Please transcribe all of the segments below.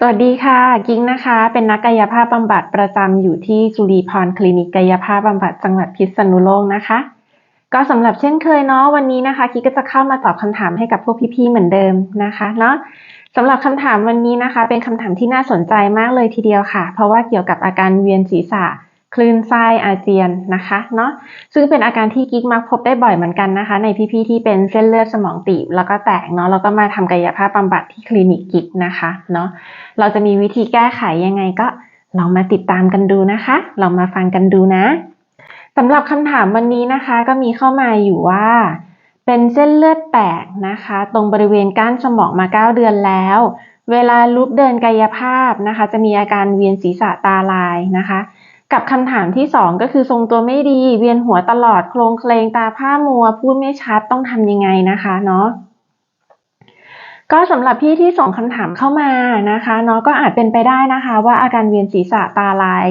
สวัสดีค่ะ กิ้งนะคะ เป็นนักกายภาพบำบัดประจำอยู่ที่สุรีพรคลินิกกายภาพบำบัดจังหวัดพิษณุโลกนะคะ ก็สำหรับเช่นเคยเนาะวันนี้นะคะกิ๊กก็จะเข้ามาตอบคำถามให้กับพวกพี่ๆเหมือนเดิมนะคะเนาะสำหรับคำถามวันนี้นะคะ เป็นคำถามที่น่าสนใจมากเลยทีเดียวค่ะ เพราะว่าเกี่ยวกับอาการเวียนศีรษะ คลื่นไส้อาเจียนนะคะเนาะซึ่งเป็นอาการที่กิ๊กมักพบได้บ่อยเหมือนกันนะคะ ในพี่ๆที่เป็นเส้นเลือดสมองตีบแล้วก็แตกเนาะแล้วก็มาทำกายภาพบำบัดที่คลินิกกิ๊กนะคะเนาะเราจะมีวิธีแก้ไขยังไงก็ลองมาติดตามกันดูนะคะลองมาฟังกันดูนะสำหรับคำถามวันนี้นะคะก็มีเข้ามาอยู่ว่า เป็นเส้นเลือดแตกนะคะ ตรงบริเวณก้านสมองมา 9 เดือนแล้ว เวลาลุกเดินกายภาพนะคะ จะมีอาการเวียนศีรษะตาลายนะคะ กับคำถามที่ 2 ก็คือทรงตัวไม่ดี เวียนหัวตลอดโครงเคลงตาผ้ามัว พูดไม่ชัดต้องทำยังไงนะคะเนาะก็สำหรับพี่ที่ส่งคำถามเข้ามานะคะเนาะก็อาจเป็นไปได้นะคะ ว่าอาการเวียนศีรษะตาลาย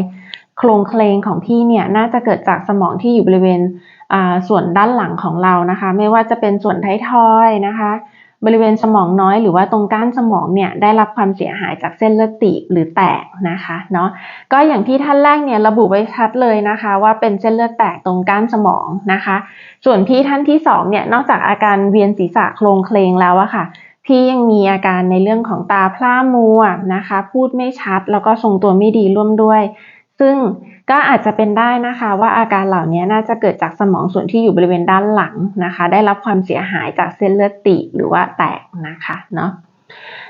โครงเคลงของพี่เนี่ยน่าจะเกิดจากสมองที่อยู่บริเวณส่วนด้านหลังของเรานะคะ ไม่ว่าจะเป็นส่วนท้ายทอยนะคะ บริเวณสมองน้อยหรือว่าตรงก้านสมองเนี่ยได้รับความเสียหายจากเส้นเลือดตีบหรือแตกนะคะเนาะก็อย่างที่ท่านแรกเนี่ยระบุไว้ชัดเลยนะคะ ว่าเป็นเส้นเลือดแตกตรงก้านสมองนะคะ ส่วนพี่ท่านที่สองเนี่ยนอกจากอาการเวียนศีรษะโครงเคลงแล้วอะค่ะพี่ยังมีอาการในเรื่องของตาพร่ามัวนะคะ พูดไม่ชัด แล้วก็ทรงตัวไม่ดีร่วมด้วย ซึ่งก็อาจจะเป็นได้นะคะว่าอาการเหล่านี้น่าจะเกิดจากสมองส่วนที่อยู่บริเวณด้านหลังนะคะ ได้รับความเสียหายจากเส้นเลือดตีบหรือว่าแตกนะคะเนาะ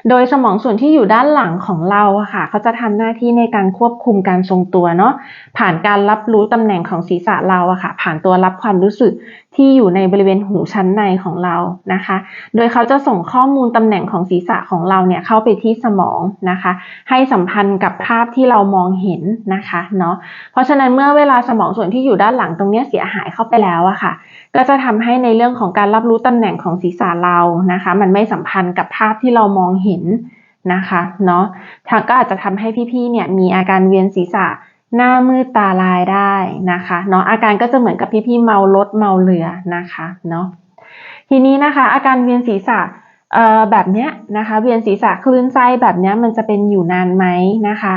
โดยสมองส่วนที่อยู่ด้านหลังของเราค่ะ เขาจะทำหน้าที่ในการควบคุมการทรงตัวเนาะผ่านการรับรู้ตำแหน่งของศีรษะเราอะค่ะ ผ่านตัวรับความรู้สึกที่อยู่ในบริเวณหูชั้นในของเรานะคะ โดยเขาจะส่งข้อมูลตำแหน่งของศีรษะของเราเนี่ยเข้าไปที่สมองนะคะ ให้สัมพันธ์กับภาพที่เรามองเห็นนะคะเนาะ เพราะฉะนั้นเมื่อเวลาสมองส่วนที่อยู่ด้านหลังตรงนี้เสียหายเข้าไปแล้วอะค่ะ ก็จะทำให้ในเรื่องของการรับรู้ตำแหน่งของศีรษะเรานะคะ มันไม่สัมพันธ์กับภาพที่เรามองเห็นนะคะเนาะทางก็อาจจะทำให้พี่ๆเนี่ยมีอาการเวียนศีรษะหน้ามืดตาลายได้นะคะเนาะอาการก็จะเหมือนกับพี่ๆเมารถเมาเรือนะคะเนาะทีนี้นะคะอาการเวียนศีรษะแบบเนี้ยนะคะเวียนศีรษะคลื่นไส้แบบเนี้ยมันจะเป็นอยู่นานไหมนะคะ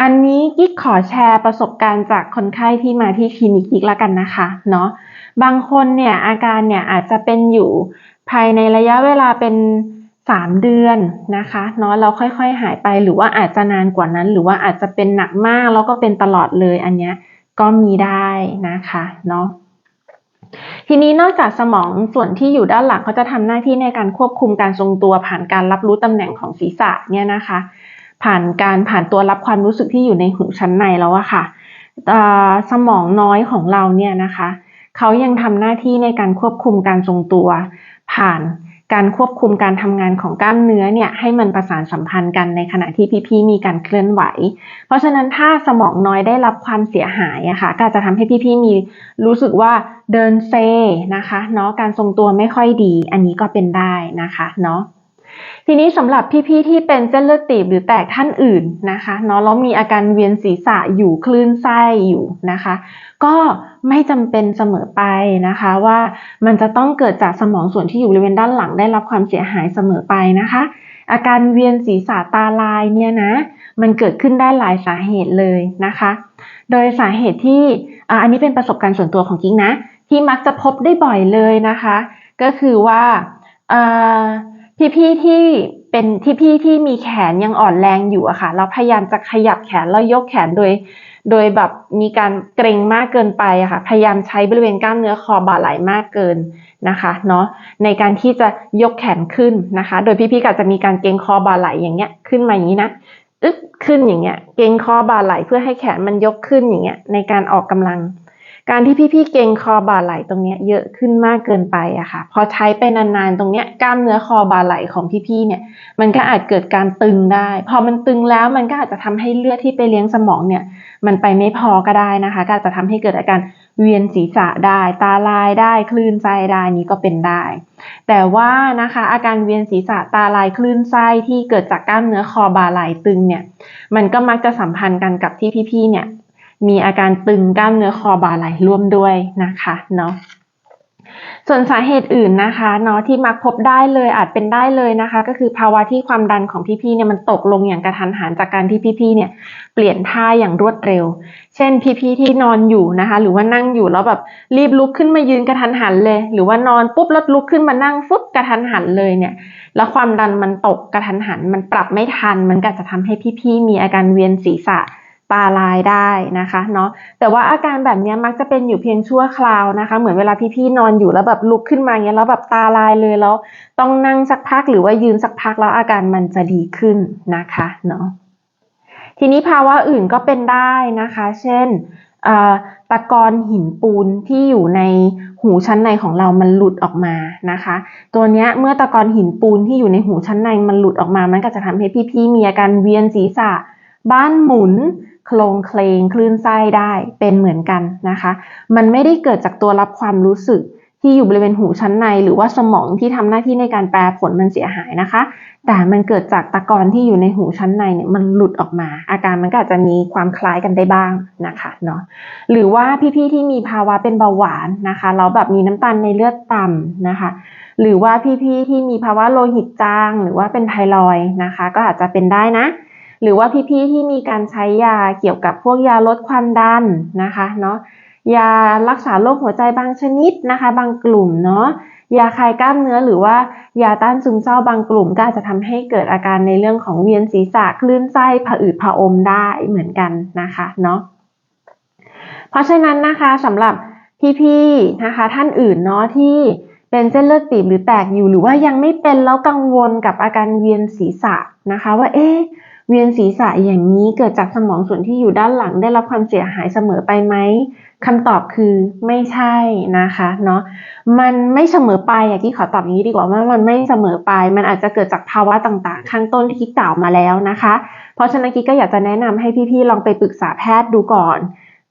อันนี้กิ๊กขอแชร์ประสบการณ์จากคนไข้ที่มาที่คลินิกกิ๊กละกันนะคะเนาะบางคนเนี่ยอาการเนี่ยอาจจะเป็นอยู่ภายในระยะเวลาเป็น สามเดือนนะคะเนาะเราค่อยๆหายไปหรือว่าอาจจะนานกว่านั้น หรือว่าอาจจะเป็นหนักมากแล้วก็เป็นตลอดเลยอันนี้ก็มีได้นะคะเนาะทีนี้นอกจากสมองส่วนที่อยู่ด้านหลังเขาจะทำหน้าที่ในการควบคุมการทรงตัว ผ่านการรับรู้ตำแหน่งของศีรษะเนี่ยนะคะ ผ่านการผ่านตัวรับความรู้สึกที่อยู่ในหูชั้นในแล้วอะค่ะสมองน้อยของเราเนี่ยนะคะเขายังทำหน้าที่ในการควบคุมการทรงตัว ผ่าน การควบคุมการทำงานของกล้ามเนื้อเนี่ยให้มันประสานสัมพันธ์กันในขณะที่พี่ๆมีการเคลื่อนไหว เพราะฉะนั้นถ้าสมองน้อยได้รับความเสียหายอะคะ่ะก็จะทำให้พี่ๆมีรู้สึกว่าเดินเซนะคะเนาะการทรงตัวไม่ค่อยดี อันนี้ก็เป็นได้นะคะเนาะ ทีนี้สำหรับพี่ๆที่เป็นเส้นเลือดตีบหรือแตกท่านอื่นนะคะเนาะแล้วมีอาการเวียนศีรษะอยู่คลื่นไส้อยู่นะคะ ก็ไม่จำเป็นเสมอไปนะคะ ว่ามันจะต้องเกิดจากสมองส่วนที่อยู่บริเวณด้านหลังได้รับความเสียหายเสมอไปนะคะ อาการเวียนศีรษะตาลายเนี่ยนะมันเกิดขึ้นได้หลายสาเหตุเลยนะคะ โดยสาเหตุที่อันนี้เป็นประสบการณ์ส่วนตัวของกิ๊งนะ ที่มักจะพบได้บ่อยเลยนะคะ ก็คือว่า พี่ๆที่เป็นที่พี่ที่มีแขนยังอ่อนแรงอยู่อะค่ะเราพยายามจะขยับแขนแล้วยกแขนโดย โดยแบบมีการเกร็งมากเกินไปอะค่ะ พยายามใช้บริเวณกล้ามเนื้อคอบ่าไหล่มากเกินนะคะเนาะในการที่จะยกแขนขึ้นนะคะ โดยพี่ๆก็จะมีการเกรงคอบ่าไหล่อย่างเงี้ยขึ้นมาอย่างนี้นะอึ๊บขึ้นอย่างเงี้ย เกรงคอบ่าไหล่เพื่อให้แขนมันยกขึ้นอย่างเงี้ยในการออกกำลัง การที่พี่ๆเกงคอบ่าไหล่ตรงนี้เยอะขึ้นมากเกินไปอะค่ะ พอใช้ไปนานๆตรงเนี้ยกล้ามเนื้อคอบ่าไหล่ของพี่ๆเนี่ย มันก็อาจเกิดการตึงได้ พอมันตึงแล้วมันก็อาจจะทำให้เลือดที่ไปเลี้ยงสมองเนี่ย มันไปไม่พอก็ได้นะคะ ก็อาจจะทำให้เกิดอาการเวียนศีรษะได้ ตาลายได้คลื่นไส้ได้นี้ก็เป็นได้ แต่ว่านะคะอาการเวียนศีรษะตาลายคลื่นไส้ที่เกิดจากกล้ามเนื้อคอบ่าไหล่ตึงเนี่ย มันก็มักจะสัมพันธ์กันกับที่พี่ๆเนี่ย มีอาการตึงกล้ามเนื้อคอบ่าไหล่ร่วมด้วยนะคะเนาะส่วนสาเหตุอื่นนะคะเนาะที่มักพบได้เลยอาจเป็นได้เลยนะคะ ก็คือภาวะที่ความดันของพี่ๆเนี่ยมันตกลงอย่างกระทันหันจากการที่พี่ๆเนี่ยเปลี่ยนท่าอย่างรวดเร็ว เช่นพี่ๆที่นอนอยู่นะคะ หรือว่านั่งอยู่แล้วแบบรีบลุกขึ้นมายืนกระทันหันเลย หรือว่านอนปุ๊บแล้วลุกขึ้นมานั่งฟึบกระทันหันเลยเนี่ย แล้วความดันมันตกกระทันหัน มันปรับไม่ทัน มันก็จะทำให้พี่ๆมีอาการเวียนศีรษะ ตาลายได้นะคะเนาะแต่ว่าอาการแบบนี้มักจะเป็นอยู่เพียงชั่วคราวนะคะ เหมือนเวลาพี่ๆนอนอยู่แล้วแบบลุกขึ้นมาเงี้ยแล้วแบบตาลายเลยแล้วต้องนั่งสักพักหรือว่ายืนสักพักแล้วอาการมันจะดีขึ้นนะคะเนาะทีนี้ภาวะอื่นก็เป็นได้นะคะ เช่นตะกอนหินปูนที่อยู่ในหูชั้นในของเรามันหลุดออกมานะคะ ตัวเนี้ยเมื่อตะกอนหินปูนที่อยู่ในหูชั้นในมันหลุดออกมา มันก็จะทำให้พี่ๆมีอาการเวียนศีรษะ บ้านหมุนโคลงเคลงคลื่นไส้ได้เป็นเหมือนกันนะคะ มันไม่ได้เกิดจากตัวรับความรู้สึกที่อยู่บริเวณหูชั้นใน หรือว่าสมองที่ทำหน้าที่ในการแปลผลมันเสียหายนะคะ แต่มันเกิดจากตะกอนที่อยู่ในหูชั้นในเนี่ยมันหลุดออกมา อาการมันก็อาจจะมีความคล้ายกันได้บ้างนะคะเนาะหรือว่าพี่ๆที่มีภาวะเป็นเบาหวานนะคะแล้วแบบมีน้ำตาลในเลือดต่ำนะคะ หรือว่าพี่ๆที่มีภาวะโลหิตจาง หรือว่าเป็นไทรอยนะคะ ก็อาจจะเป็นได้นะ หรือว่าพี่ๆที่มีการใช้ยาเกี่ยวกับพวกยาลดความดันนะคะเนาะยารักษาโรคหัวใจบางชนิดนะคะ บางกลุ่มเนาะยาคลายกล้ามเนื้อหรือว่ายาต้านซึมเศร้าบางกลุ่มก็อาจจะทำให้เกิดอาการในเรื่องของเวียนศีรษะคลื่นไส้ผะอืดผะอมได้เหมือนกันนะคะเนาะเพราะฉะนั้นนะคะสำหรับพี่ๆนะคะ ท่านอื่นเนาะที่เป็นเส้นเลือดตีบหรือแตกอยู่หรือว่ายังไม่เป็นแล้วกังวลกับอาการเวียนศีรษะนะคะ ว่าเอ๊ะ เวียนศีรษะอย่างนี้เกิดจากสมองส่วนที่อยู่ด้านหลังได้รับความเสียหายเสมอไปไหมคำตอบคือไม่ใช่นะคะเนาะมันไม่เสมอไปอย่างที่ขอตอบอย่างนี้ดีกว่าว่ามันไม่เสมอไป มันอาจจะเกิดจากภาวะต่างๆ ข้างต้นที่คิดกล่าวมาแล้วนะคะ เพราะฉะนั้นกิ๊กก็อยากจะแนะนำให้พี่ๆลองไปปรึกษาแพทย์ดูก่อน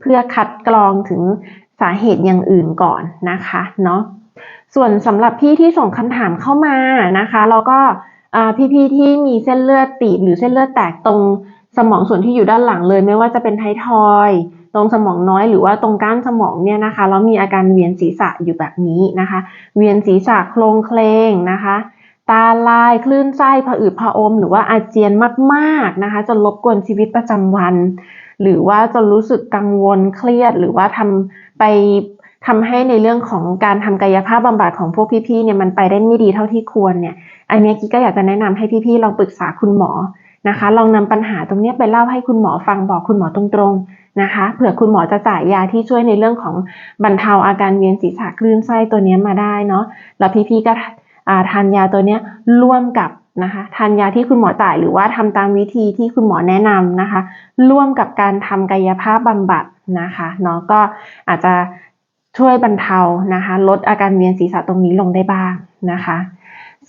เพื่อคัดกรองถึงสาเหตุอย่างอื่นก่อนนะคะเนาะส่วนสำหรับพี่ที่ส่งคำถามเข้ามานะคะ เราก็ พี่ๆที่มีเส้นเลือดตีบหรือเส้นเลือดแตกตรงสมองส่วนที่อยู่ด้านหลังเลย ไม่ว่าจะเป็นไททอยตรงสมองน้อยหรือว่าตรงก้านสมองเนี่ยนะคะแล้วมีอาการเวียนศีรษะอยู่แบบนี้นะคะ เวียนศีรษะโคลงเคลงนะคะ ตาลายคลื่นไส้ผะอืดผะอม หรือว่าอาเจียนมากๆนะคะจนรบกวนชีวิตประจำวัน หรือว่าจนรู้สึกกังวลเครียด หรือว่าทำไป ทำให้ในเรื่องของการทำกายภาพบำบัดของพวกพี่ๆเนี่ยมันไปได้ไม่ดีเท่าที่ควรเนี่ย อันนี้กิ๊กก็อยากจะแนะนำให้พี่ๆลองปรึกษาคุณหมอนะคะ ลองนำปัญหาตรงนี้ไปเล่าให้คุณหมอฟังบอกคุณหมอตรงๆนะคะ เผื่อคุณหมอจะจ่ายยาที่ช่วยในเรื่องของบรรเทาอาการเวียนศีรษะคลื่นไส้ตัวนี้มาได้เนาะ แล้วพี่ๆก็ทานยาตัวนี้ร่วมกับนะคะทานยาที่คุณหมอจ่ายหรือว่าทำตามวิธีที่คุณหมอแนะนำนะคะ ร่วมกับการทำกายภาพบำบัดนะคะเนาะก็อาจจะ ช่วยบรรเทานะคะ ลดอาการเวียนศีรษะตรงนี้ลงได้บ้างนะคะ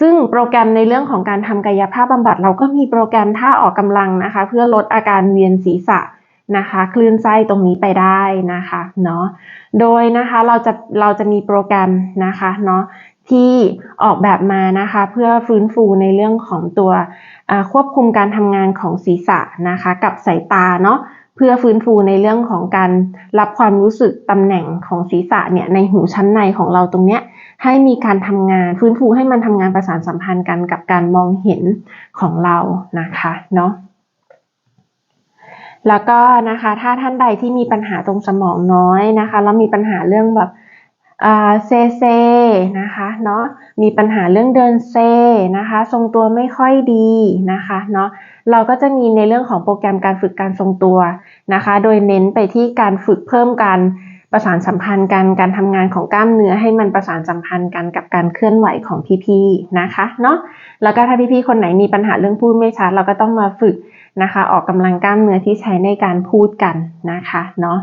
ซึ่งโปรแกรมในเรื่องของการทำกายภาพบำบัด เราก็มีโปรแกรมท่าออกกำลังนะคะ เพื่อลดอาการเวียนศีรษะนะคะ คลื่นไส้ตรงนี้ไปได้นะคะเนาะโดยนะคะเราจะเราจะมีโปรแกรมนะคะเนาะที่ออกแบบมานะคะเพื่อฟื้นฟูในเรื่องของตัวควบคุมการทำงานของศีรษะนะคะ กับสายตาเนาะ เพื่อฟื้นฟูในเรื่องของการรับความรู้สึกตำแหน่งของศีรษะเนี่ยในหูชั้นในของเราตรงเนี้ยให้มีการทำงานฟื้นฟูให้มันทำงานประสานสัมพันธ์กันกับการมองเห็นของเรานะคะเนาะแล้วก็นะคะถ้าท่านใดที่มีปัญหาตรงสมองน้อยนะคะแล้วมีปัญหาเรื่องแบบ เซเซนะคะเนาะมีปัญหาเรื่องเดินเซนะคะ ทรงตัวไม่ค่อยดีนะคะเนาะเราก็จะมีในเรื่องของโปรแกรมการฝึกการทรงตัวนะคะ โดยเน้นไปที่การฝึกเพิ่มการประสานสัมพันธ์กันการทำงานของกล้ามเนื้อให้มันประสานสัมพันธ์กันกับการเคลื่อนไหวของพี่ๆนะคะเนาะแล้วก็ถ้าพี่ๆคนไหนมีปัญหาเรื่องพูดไม่ชัดเราก็ต้องมาฝึกนะคะ ออกกำลังกล้ามเนื้อที่ใช้ในการพูดกันนะคะเนาะ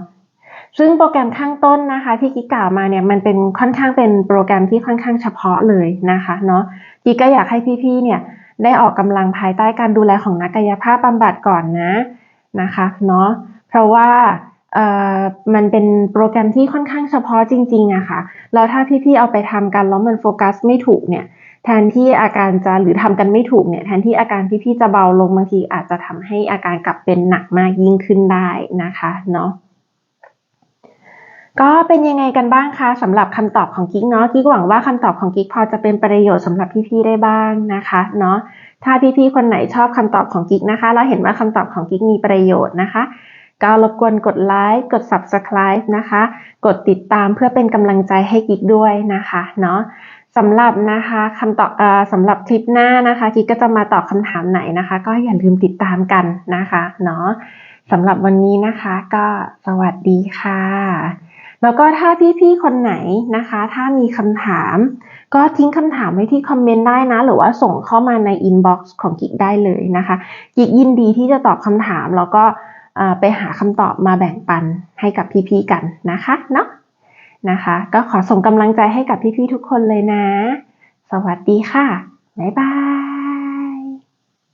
ซึ่งโปรแกรมข้างต้นนะคะที่กิ๊กกล่าวมาเนี่ยมันเป็นค่อนข้างเป็นโปรแกรมที่ค่อนข้างเฉพาะเลยนะคะเนาะกิ๊กก็อยากให้พี่ๆเนี่ยได้ออกกำลังภายใต้การดูแลของนักกายภาพบำบัดก่อนนะนะคะเนาะเพราะว่าเอ่อมันเป็นโปรแกรมที่ค่อนข้างเฉพาะจริงๆอะค่ะแล้วถ้าพี่ๆเอาไปทำกันแล้วมันโฟกัสไม่ถูกเนี่ยแทนที่อาการจะหรือทำกันไม่ถูกเนี่ยแทนที่อาการพี่ๆจะเบาลงบางทีอาจจะทำให้อาการกลับเป็นหนักมากยิ่งขึ้นได้นะคะเนาะ ก็เป็นยังไงกันบ้างคะสำหรับคำตอบของกิ๊กเนาะกิ๊กหวังว่าคำตอบของกิ๊กพอจะเป็นประโยชน์สำหรับพี่ๆได้บ้างนะคะเนาะถ้าพี่ๆคนไหนชอบคำตอบของกิ๊กนะคะ แล้วเห็นว่าคำตอบของกิ๊กมีประโยชน์นะคะก็รบกวนกดไลค์กด subscribe นะคะ กดติดตามเพื่อเป็นกำลังใจให้กิ๊กด้วยนะคะเนาะสำหรับนะคะคำตอบสำหรับคลิปหน้านะคะกิ๊กก็จะมาตอบคำถามไหนนะคะ ก็อย่าลืมติดตามกันนะคะเนาะสำหรับวันนี้นะคะ ก็สวัสดีค่ะ แล้วก็ถ้าพี่ๆคนไหนนะคะ ถ้ามีคำถาม ก็ทิ้งคำถามไว้ที่คอมเมนต์ได้นะ หรือว่าส่งเข้ามาในอินบ็อกซ์ของกิ๊กได้เลยนะคะ กิ๊กยินดีที่จะตอบคำถาม แล้วก็ไปหาคำตอบมาแบ่งปันให้กับพี่ๆกันนะคะเนาะนะคะ ก็ขอส่งกำลังใจให้กับพี่ๆทุกคนเลยนะ สวัสดีค่ะ บ๊ายบาย